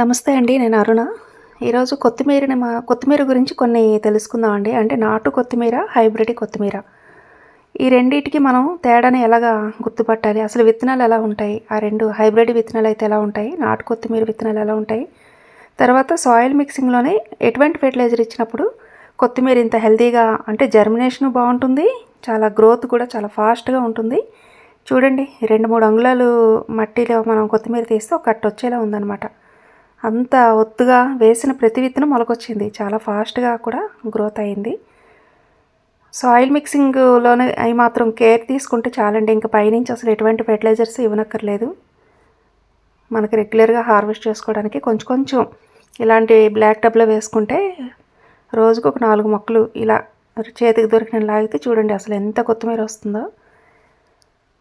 నమస్తే అండి నేను అరుణ. ఈరోజు కొత్తిమీరని మా కొత్తిమీర గురించి కొన్ని తెలుసుకుందాం అండి అంటే నాటు కొత్తిమీర హైబ్రిడ్ కొత్తిమీర. ఈ రెండింటికి మనం తేడాని ఎలాగా గుర్తుపట్టాలి? అసలు విత్తనాలు ఎలా ఉంటాయి? ఆ రెండు హైబ్రిడ్ విత్తనాలు అయితే ఎలా ఉంటాయి? నాటు కొత్తిమీర విత్తనాలు ఎలా ఉంటాయి? తర్వాత సాయిల్ మిక్సింగ్లోనే ఎటువంటి ఫెర్టిలైజర్ ఇచ్చినప్పుడు కొత్తిమీర ఇంత హెల్తీగా అంటే జర్మినేషన్ బాగుంటుంది చాలా గ్రోత్ కూడా చాలా ఫాస్ట్గా ఉంటుంది. చూడండి రెండు మూడు అంగుళాలు మట్టిలో మనం కొత్తిమీర తీస్తే ఒక కట్ట వచ్చేలా ఉందన్నమాట. అంత ఒత్తుగా వేసిన ప్రతి విత్తనం మొలకొచ్చింది. చాలా ఫాస్ట్గా కూడా గ్రోత్ అయింది. సాయిల్ మిక్సింగ్లోనే అవి మాత్రం కేర్ తీసుకుంటే చాలండి. ఇంకా పైనుంచి అసలు ఎటువంటి ఫెర్టిలైజర్స్ ఇవ్వనక్కర్లేదు. మనకి రెగ్యులర్గా హార్వెస్ట్ చేసుకోవడానికి కొంచెం కొంచెం ఇలాంటి బ్లాక్ టబ్లో వేసుకుంటే రోజుకు ఒక నాలుగు మొక్కలు ఇలా చేతికి దొరికిన లాగితే చూడండి అసలు ఎంత కొత్తిమీర వస్తుందో.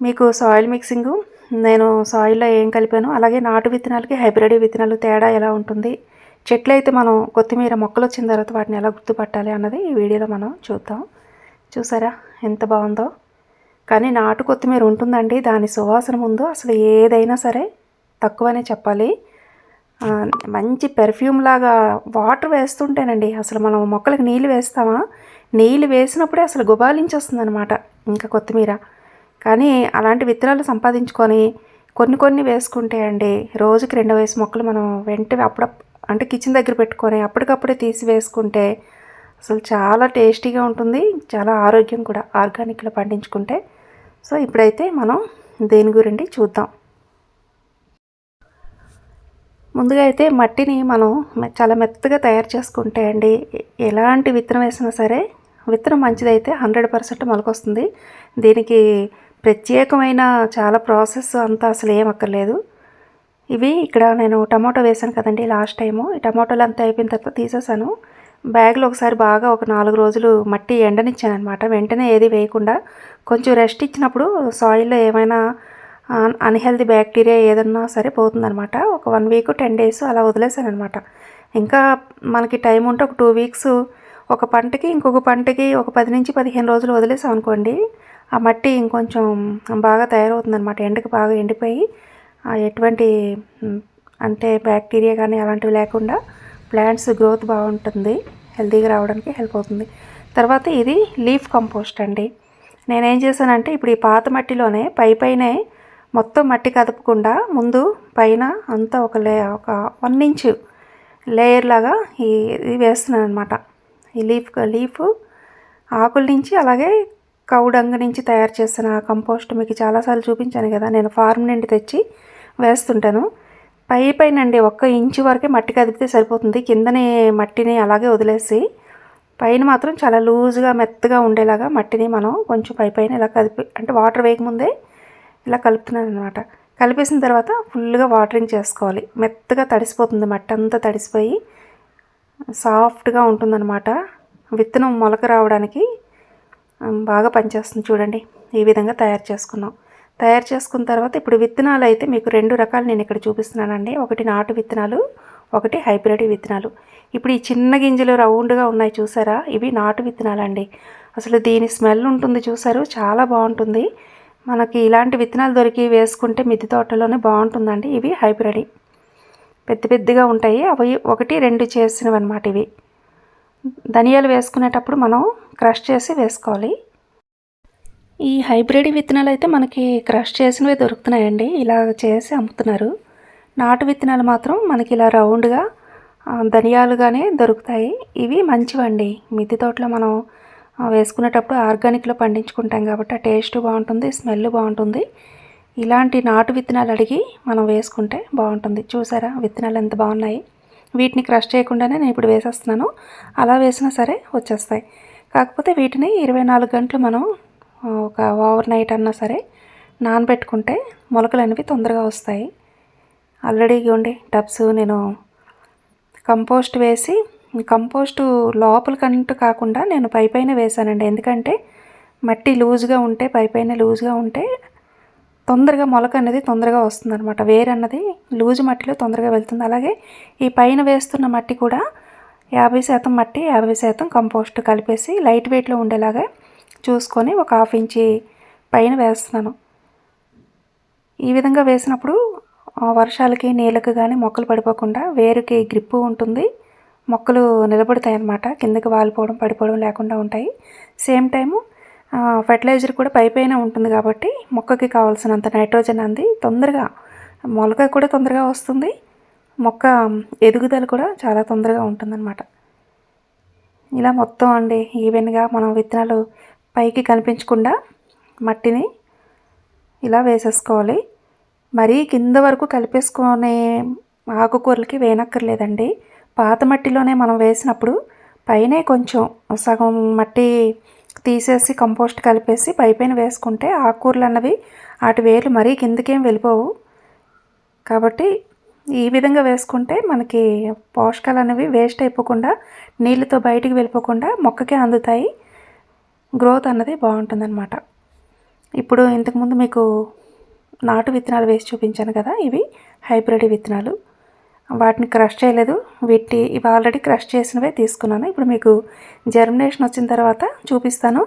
మీకు సాయిల్ మిక్సింగు నేను సాయిల్లో ఏం కలిపాను అలాగే నాటు విత్తనాలకి హైబ్రిడ్ విత్తనాలు తేడా ఎలా ఉంటుంది చెట్లు అయితే మనం కొత్తిమీర మొక్కలు వచ్చిన తర్వాత వాటిని ఎలా గుర్తుపట్టాలి అన్నది ఈ వీడియోలో మనం చూద్దాం. చూసారా? ఎంత బాగుందో. కానీ నాటు కొత్తిమీర ఉంటుందండి దాని సువాసన ముందు అసలు ఏదైనా సరే తక్కువనే చెప్పాలి. మంచి పెర్ఫ్యూమ్ లాగా వాటర్ వేస్తుంటేనండి అసలు మనం మొక్కలకు నీళ్ళు వేస్తామా? నీళ్ళు వేసినప్పుడే అసలు గుబాలించేస్తుంది వస్తుందన్నమాట ఇంకా కొత్తిమీర. కానీ అలాంటి విత్తనాలు సంపాదించుకొని కొన్ని కొన్ని వేసుకుంటే అండి రోజుకి రెండు వయసు మొక్కలు మనం వెంటనే అప్పుడప్ అంటే కిచెన్ దగ్గర పెట్టుకొని అప్పటికప్పుడే తీసి వేసుకుంటే అసలు చాలా టేస్టీగా ఉంటుంది చాలా ఆరోగ్యం కూడా ఆర్గానిక్లో పండించుకుంటే. సో ఇప్పుడైతే మనం దేని గురించి చూద్దాం. ముందుగా అయితే మట్టిని మనం చాలా మెత్తగా తయారు చేసుకుంటే అండి ఎలాంటి విత్తనం వేసినా సరే విత్తనం మంచిదైతే హండ్రెడ్ పర్సెంట్ మొలకొస్తుంది. దీనికి ప్రత్యేకమైన చాలా ప్రాసెస్ అంతా అసలు ఏం అక్కర్లేదు. ఇవి ఇక్కడ నేను టమాటో వేసాను కదండి లాస్ట్ టైము. ఈ టమాటోలు అంతా అయిపోయిన తర్వాత తీసేసాను బ్యాగ్లో ఒకసారి బాగా ఒక నాలుగు రోజులు మట్టి ఎండనిచ్చాను అనమాట వెంటనే ఏది వేయకుండా కొంచెం రెస్ట్ ఇచ్చినప్పుడు సాయిల్లో ఏమైనా అన్హెల్దీ బ్యాక్టీరియా ఏదన్నా సరే పోతుందనమాట ఒక వన్ వీక్ టెన్ డేస్ అలా వదిలేసాను అనమాట ఇంకా మనకి టైం ఉంటే ఒక టూ వీక్స్ ఒక పంటకి ఇంకొక పంటకి ఒక పది నుంచి పదిహేను రోజులు వదిలేసాం అనుకోండి ఆ మట్టి ఇంకొంచెం బాగా తయారవుతుందన్నమాట. ఎండకు బాగా ఎండిపోయి ఎటువంటి అంటే బ్యాక్టీరియా కానీ అలాంటివి లేకుండా ప్లాంట్స్ గ్రోత్ బాగుంటుంది. హెల్తీగా రావడానికి హెల్ప్ అవుతుంది. తర్వాత ఇది లీఫ్ కంపోస్ట్ అండి. నేనేం చేశానంటే ఇప్పుడు ఈ పాత మట్టిలోనే పై పైనే మొత్తం మట్టి కదపకుండా ముందు పైన అంతా ఒక లే ఒక వన్ ఇంచు లేయర్ లాగా ఈ ఇది వేస్తున్నాను అనమాట ఈ లీఫ్ లీఫ్ ఆకుల నుంచి అలాగే కౌడంగ నుంచి తయారు చేసిన కంపోస్ట్ మీకు చాలాసార్లు చూపించాను కదా. నేను ఫార్మ్ నుండి తెచ్చి వేస్తుంటాను. పై పైనండి ఒక్క ఇంచు వరకే మట్టి కదిపితే సరిపోతుంది. కిందనే మట్టిని అలాగే వదిలేసి పైన మాత్రం చాలా లూజ్గా మెత్తగా ఉండేలాగా మట్టిని మనం కొంచెం పై పైన ఇలా కదిపి అంటే వాటర్ వేయకముందే ఇలా కలుపుతున్నాను అనమాట కలిపేసిన తర్వాత ఫుల్గా వాటరింగ్ చేసుకోవాలి. మెత్తగా తడిసిపోతుంది మట్టి అంతా తడిసిపోయి సాఫ్ట్గా ఉంటుందన్నమాట. విత్తనం మొలక రావడానికి బాగా పనిచేస్తుంది చూడండి. ఈ విధంగా తయారు చేసుకున్నాం. తయారు చేసుకున్న తర్వాత ఇప్పుడు విత్తనాలు అయితే మీకు రెండు రకాలు నేను ఇక్కడ చూపిస్తున్నానండి. ఒకటి నాటు విత్తనాలు ఒకటి హైబ్రిడ్ విత్తనాలు. ఇప్పుడు ఈ చిన్న గింజలు రౌండ్గా ఉన్నాయి చూసారా? ఇవి నాటు విత్తనాలు అండి అసలు దీని స్మెల్ ఉంటుంది చూసారు? చాలా బాగుంటుంది. మనకి ఇలాంటి విత్తనాలు దొరికి వేసుకుంటే మిద్దె తోటలోనే బాగుంటుందండి. ఇవి హైబ్రిడ్. పెద్ద పెద్దగా ఉంటాయి. అవి ఒకటి రెండు చేసినవి అనమాట ఇవి. ధనియాలు వేసుకునేటప్పుడు మనం క్రష్ చేసి వేసుకోవాలి. ఈ హైబ్రిడ్ విత్తనాలు అయితే మనకి క్రష్ చేసినవి దొరుకుతున్నాయండి. ఇలా చేసి అమ్ముతున్నారు. నాటు విత్తనాలు మాత్రం మనకి ఇలా రౌండ్గా ధనియాలుగానే దొరుకుతాయి. ఇవి మంచివండి. మిద్దె తోటలో మనం వేసుకునేటప్పుడు ఆర్గానిక్లో పండించుకుంటాం కాబట్టి ఆ టేస్ట్ బాగుంటుంది స్మెల్ బాగుంటుంది. ఇలాంటి నాటు విత్తనాలు అడిగి మనం వేసుకుంటే బాగుంటుంది. చూసారా విత్తనాలు ఎంత బాగున్నాయి? వీటిని క్రష్ చేయకుండానే నేను ఇప్పుడు వేసేస్తున్నాను. అలా వేసినా సరే వచ్చేస్తాయి. కాకపోతే వీటిని ఇరవై నాలుగు గంటలు మనం ఒక ఓవర్ నైట్ అన్నా సరే నానబెట్టుకుంటే మొలకలు అనేవి తొందరగా వస్తాయి. ఆల్రెడీ ఇవ్వండి టబ్స్ నేను కంపోస్ట్ వేసి కంపోస్టు లోపలికంటూ కాకుండా నేను పైపైన వేసానండి వేశానండి. ఎందుకంటే మట్టి లూజ్గా ఉంటే పైపైన లూజ్గా ఉంటే తొందరగా మొలక అనేది తొందరగా వస్తుంది అనమాట వేరు అన్నది లూజు మట్టిలో తొందరగా వెళ్తుంది. అలాగే ఈ పైన వేస్తున్న మట్టి కూడా యాభై శాతం మట్టి యాభై శాతం కంపోస్ట్ కలిపేసి లైట్ వెయిట్లో ఉండేలాగా చూసుకొని ఒక హాఫ్ ఇంచి పైన వేస్తున్నాను. ఈ విధంగా వేసినప్పుడు వర్షాలకి నీళ్ళకి కానీ మొక్కలు పడిపోకుండా వేరుకి గ్రిప్పు ఉంటుంది. మొక్కలు నిలబడతాయి అన్నమాట కిందకి వాలిపోవడం పడిపోవడం లేకుండా ఉంటాయి. సేమ్ టైము ఫెర్టిలైజర్ కూడా పైపైన ఉంటుంది కాబట్టి మొక్కకి కావాల్సినంత నైట్రోజన్ అంది. తొందరగా మొలక కూడా తొందరగా వస్తుంది. మొక్క ఎదుగుదల కూడా చాలా తొందరగా ఉంటుందన్నమాట. ఇలా మొత్తం అండి ఈవెన్గా మనం విత్తనాలు పైకి కనిపించకుండా మట్టిని ఇలా వేసేసుకోవాలి. మరీ కింద వరకు కలిపేసుకునే ఆకుకూరలకి వేయనక్కర్లేదండి పాత మట్టిలోనే మనం వేసినప్పుడు పైనే కొంచెం సగం మట్టి తీసేసి కంపోస్ట్ కలిపేసి పైపైన వేసుకుంటే ఆకుకూరలు అన్నవి వాటి వేర్లు మరీ కిందకేం వెళ్ళిపోవు. కాబట్టి ఈ విధంగా వేసుకుంటే మనకి పోషకాలు అనేవి వేస్ట్ అయిపోకుండా నీళ్ళతో బయటికి వెళ్ళిపోకుండా మొక్కకే అందుతాయి. గ్రోత్ అన్నది బాగుంటుందన్నమాట. ఇప్పుడు ఇంతకుముందు మీకు నాటు విత్తనాలు వేసి చూపించాను కదా ఇవి హైబ్రిడ్ విత్తనాలు. వాటిని క్రష్ చేయలేదు. వీటి ఇవి ఆల్రెడీ క్రష్ చేసినవే తీసుకున్నాను. ఇప్పుడు మీకు జర్మినేషన్ వచ్చిన తర్వాత చూపిస్తాను.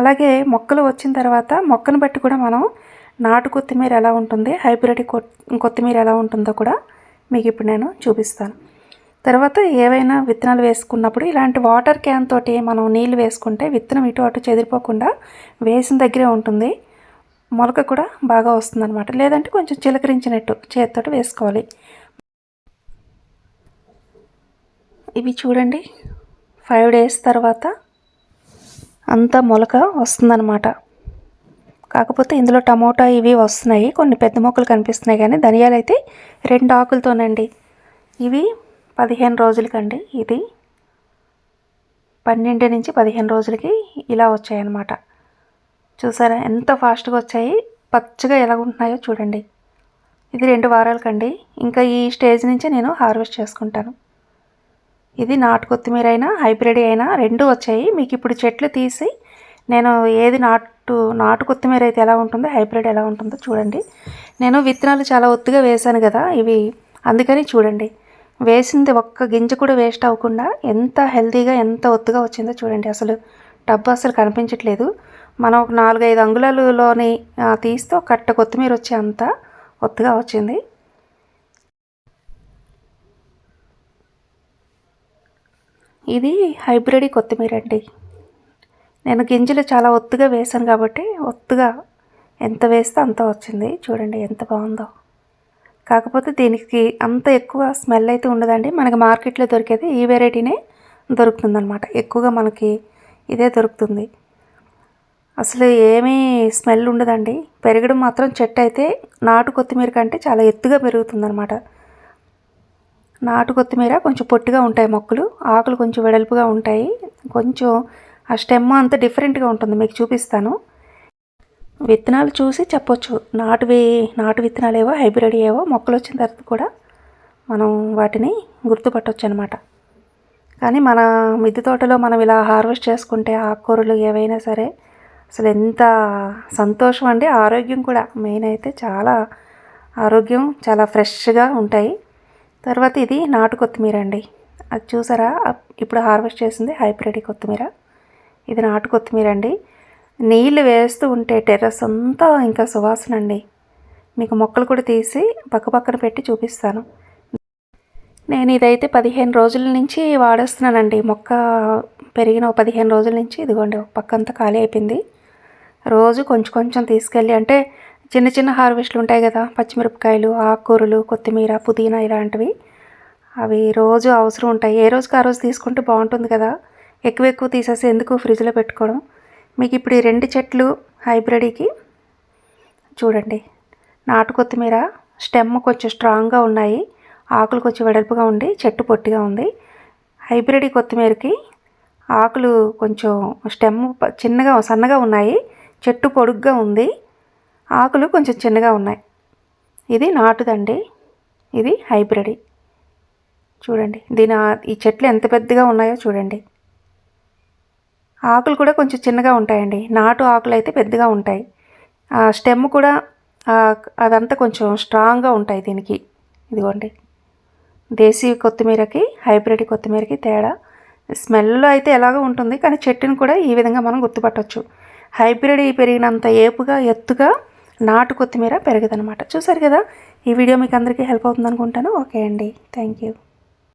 అలాగే మొక్కలు వచ్చిన తర్వాత మొక్కను బట్టి కూడా మనం నాటు కొత్తిమీర ఎలా ఉంటుంది హైబ్రిడ్ కొత్తిమీర ఎలా ఉంటుందో కూడా మీకు ఇప్పుడు నేను చూపిస్తాను. తర్వాత ఏవైనా విత్తనాలు వేసుకున్నప్పుడు ఇలాంటి వాటర్ క్యాన్ తోటి మనం నీళ్ళు వేసుకుంటే విత్తనం ఇటు అటు చెదిరిపోకుండా వేసిన దగ్గరే ఉంటుంది. మొలక కూడా బాగా వస్తుందన్నమాట. లేదంటే కొంచెం చిలకరించినట్టు చేతితోటి వేసుకోవాలి. ఇవి చూడండి. ఫైవ్ డేస్ తర్వాత అంతా మొలక వస్తుందన్నమాట. కాకపోతే ఇందులో టమోటా ఇవి వస్తున్నాయి. కొన్ని పెద్ద మొక్కలు కనిపిస్తున్నాయి కానీ ధనియాలు అయితే రెండు ఆకులతోనండి. ఇవి పదిహేను రోజులకండి. ఇది పన్నెండు నుంచి పదిహేను రోజులకి ఇలా వచ్చాయన్నమాట. చూసారా ఎంత ఫాస్ట్గా వచ్చాయి. పచ్చగా ఎలా ఉంటున్నాయో చూడండి. ఇది రెండు వారాలకండి. ఇంకా ఈ స్టేజ్ నుంచే నేను హార్వెస్ట్ చేసుకుంటాను. ఇది నాటు కొత్తిమీర అయినా హైబ్రిడ్ అయినా రెండు వచ్చాయి. మీకు ఇప్పుడు చెట్లు తీసి నేను ఏది నాటు నాటు కొత్తిమీర అయితే ఎలా ఉంటుందో హైబ్రిడ్ ఎలా ఉంటుందో చూడండి. నేను విత్తనాలు చాలా ఒత్తుగా వేశాను కదా ఇవి అందుకని చూడండి. వేసింది ఒక్క గింజ కూడా వేస్ట్ అవ్వకుండా ఎంత హెల్తీగా ఎంత ఒత్తుగా వచ్చిందో చూడండి. అసలు డబ్బు అసలు కనిపించట్లేదు. మనం ఒక నాలుగైదు అంగుళాలలోని తీస్తే కట్ట కొత్తిమీర వచ్చే అంత ఒత్తుగా వచ్చింది. ఇది హైబ్రిడ్ కొత్తిమీర అండి. నేను గింజలు చాలా ఒత్తుగా వేసాను కాబట్టి ఒత్తుగా ఎంత వేస్తే అంత వచ్చింది. చూడండి ఎంత బాగుందో. కాకపోతే దీనికి అంత ఎక్కువ స్మెల్ అయితే ఉండదండి. మనకి మార్కెట్లో దొరికేది ఈ వెరైటీనే దొరుకుతుందనమాట ఎక్కువగా మనకి ఇదే దొరుకుతుంది. అసలు ఏమీ స్మెల్ ఉండదండి. పెరగడం మాత్రం చెట్టు అయితే నాటు కొత్తిమీర కంటే చాలా ఎత్తుగా పెరుగుతుందనమాట నాటు కొత్తిమీర కొంచెం పొట్టిగా ఉంటాయి మొక్కలు ఆకులు కొంచెం వెడల్పుగా ఉంటాయి. కొంచెం ఆ స్టెమ్ అంత డిఫరెంట్గా ఉంటుంది మీకు చూపిస్తాను. విత్తనాలు చూసి చెప్పొచ్చు నాటువి నాటు విత్తనాలు ఏవో హైబ్రిడ్ ఏవో మొక్కలు వచ్చిన తర్వాత కూడా మనం వాటిని గుర్తుపట్టవచ్చు అనమాట కానీ మన మిద్దె తోటలో మనం ఇలా హార్వెస్ట్ చేసుకుంటే ఆకుకూరలు ఏవైనా సరే అసలు ఎంత సంతోషం అండి. ఆరోగ్యం కూడా మెయిన్ అయితే చాలా ఆరోగ్యం చాలా ఫ్రెష్గా ఉంటాయి. తర్వాత ఇది నాటు కొత్తిమీర అండి. అది చూసారా? ఇప్పుడు హార్వెస్ట్ చేసింది హైబ్రిడ్ కొత్తిమీర. ఇది నాటు కొత్తిమీర అండి. నీళ్ళు వేస్తూ ఉంటే టెర్రస్ అంతా ఇంకా సువాసన అండి. మీకు మొక్కలు కూడా తీసి పక్కపక్కన పెట్టి చూపిస్తాను. నేను ఇదైతే పదిహేను రోజుల నుంచి వాడేస్తున్నానండి. మొక్క పెరిగిన పదిహేను రోజుల నుంచి. ఇదిగోండి ఒక పక్క అంతా ఖాళీ అయిపోయింది. రోజు కొంచెం కొంచెం తీసుకెళ్ళి అంటే చిన్న చిన్న హార్వెస్ట్లు ఉంటాయి కదా పచ్చిమిరపకాయలు ఆకుకూరలు కొత్తిమీర పుదీనా ఇలాంటివి. అవి రోజు అవసరం ఉంటాయి. ఏ రోజుకి ఆ రోజు తీసుకుంటే బాగుంటుంది కదా. ఎక్కువ ఎక్కువ తీసేసి ఎందుకు ఫ్రిడ్జ్లో పెట్టుకోవడం? మీకు ఇప్పుడు ఈ రెండు చెట్లు హైబ్రిడ్కి చూడండి. నాటు కొత్తిమీర స్టెమ్ కొంచెం స్ట్రాంగ్గా ఉన్నాయి. ఆకులు కొంచెం వెడల్పుగా ఉండి చెట్టు పొట్టిగా ఉంది. హైబ్రిడ్ కొత్తిమీరకి ఆకులు కొంచెం స్టెమ్ చిన్నగా సన్నగా ఉన్నాయి. చెట్టు పొడుగ్గా ఉంది. ఆకులు కొంచెం చిన్నగా ఉన్నాయి. ఇది నాటుదండి. ఇది హైబ్రిడ్. చూడండి దీని ఈ చెట్లు ఎంత పెద్దగా ఉన్నాయో చూడండి. ఆకులు కూడా కొంచెం చిన్నగా ఉంటాయండి. నాటు ఆకులు అయితే పెద్దగా ఉంటాయి. స్టెమ్ కూడా అదంతా కొంచెం స్ట్రాంగ్గా ఉంటాయి దీనికి. ఇదిగోండి. దేశీ కొత్తిమీరకి హైబ్రిడ్ కొత్తిమీరకి తేడా. స్మెల్లో అయితే ఎలాగో ఉంటుంది కానీ చెట్టుని కూడా ఈ విధంగా మనం గుర్తుపట్టవచ్చు హైబ్రిడ్ పెరిగినంత ఏపుగా ఎత్తుగా నాటు కొత్తిమీర పెరగదనమాట. చూసారు కదా? ఈ వీడియో మీకు అందరికీ హెల్ప్ అవుతుంది అనుకుంటాను ఓకే అండి. Thank you.